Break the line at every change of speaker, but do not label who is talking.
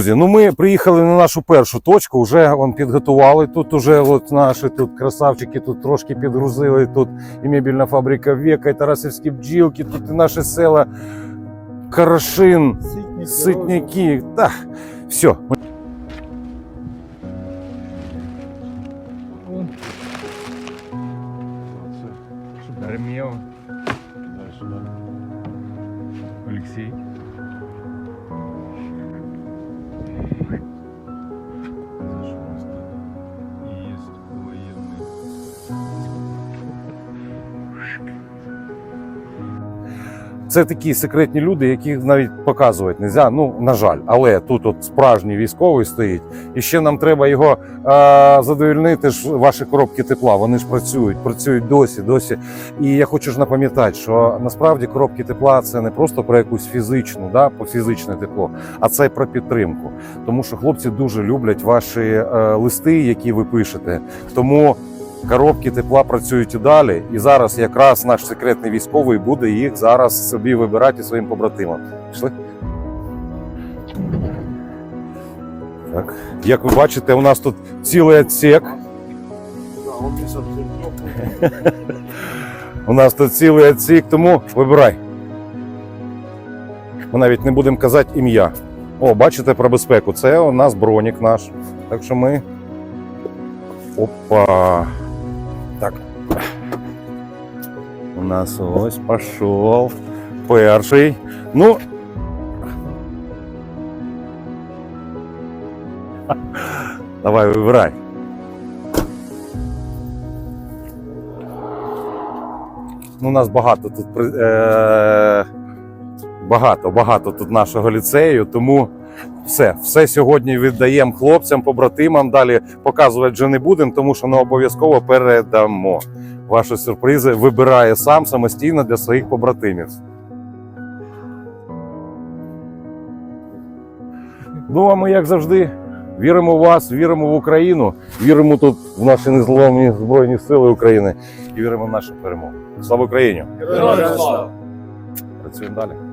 Друзі, ну ми приїхали на нашу першу точку, вже вон підготували. Тут уже от наші тут красавчики тут трошки підгрузили. Тут і мебільна фабрика Века, і Тарасівські бджілки, тут і наші села Карашин,
Ситники.
Так, все. Олексій. Це такі секретні люди, яких навіть показувати не можна. Ну, на жаль, але тут от справжній військовий стоїть. І ще нам треба його е, задовольнити ж ваші коробки тепла. Вони ж працюють, працюють досі, досі. І я хочу ж напам'ятати, що насправді коробки тепла це не просто про якусь фізичну, да, по фізичне тепло, а це про підтримку. Тому що хлопці дуже люблять ваші е, листи, які ви пишете. Тому коробки тепла працюють і далі. І зараз якраз наш секретний військовий буде їх зараз собі вибирати своїм побратимам. Пішли? Так. Як ви бачите, у нас тут цілий відсек. У нас тут цілий відсік, тому вибирай. Ми навіть не будемо казати ім'я. О, бачите про безпеку. Це у нас бронік наш. Так що ми. Опа. Так. У нас ось пішов. Перший. Ну. Давай, вибирай. Ну, у нас багато тут е, багато, багато тут нашого ліцею, тому все, все сьогодні віддаємо хлопцям, побратимам. Далі показувати вже не будемо, тому що ми обов'язково передамо. Ваші сюрпризи вибирає сам самостійно для своїх побратимів. Ну, а ми, як завжди, віримо в вас, віримо в Україну, віримо тут в наші незламні Збройні Сили України і віримо в нашу перемогу. Слава Україні!
Героям слава!
Працюємо далі.